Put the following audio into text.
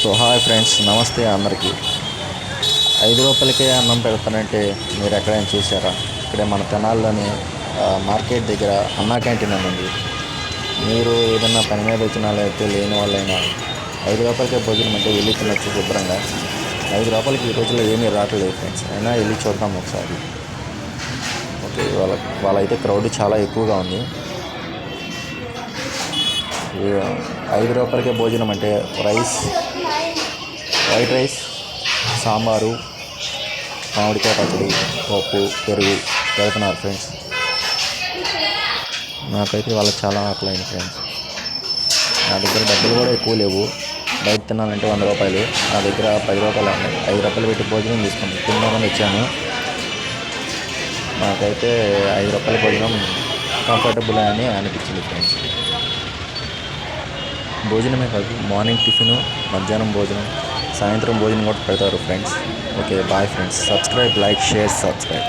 So hi friends నమస్తే అందరికీ. ఐదు రూపాయలకే అన్నం పెడతానంటే మీరు ఎక్కడైనా చూసారా ఇక్కడే మన తెనాల్లోని మార్కెట్ దగ్గర అన్నా క్యాంటీన్ అని ఉంది. మీరు ఏదైనా పని మీద వచ్చినా లేకపోతే లేని వాళ్ళైనా ఐదు రూపాయలకే భోజనం అంటే వెళ్ళి తినచ్చు శుభ్రంగా. ఐదు రూపాయలకి ఈ రోజుల్లో ఏమీ రావట్లేదు ఫ్రెండ్స్. అయినా వెళ్ళి చూద్దాం ఒకసారి. ఓకే వాళ్ళ వాళ్ళైతే క్రౌడ్ చాలా ఎక్కువగా ఉంది. ఐదు రూపాయలకే భోజనం అంటే రైస్ వైట్ రైస్ సాంబారు మామిడికాయ పచ్చడి పప్పు పెరుగు పెడుతున్నారు ఫ్రెండ్స్ నాకైతే వాళ్ళకి చాలా ఆకలైంది ఫ్రెండ్స్ నా దగ్గర డబ్బులు కూడా ఎక్కువ లేవు. బయట తినాలంటే వంద రూపాయలు. నా దగ్గర పది రూపాయలు ఉన్నాయి. ఐదు రూపాయలు పెట్టి భోజనం తీసుకుని తిన్నామని వచ్చాను. నాకైతే ఐదు రూపాయల భోజనం కంఫర్టబుల్ అని అనిపించింది ఫ్రెండ్స్ భోజనమే కాదు మార్నింగ్ టిఫిను మధ్యాహ్నం భోజనం. సాయంత్రం భోజనం కూడా పెడతారు friends. Okay bye friends. Subscribe like share subscribe.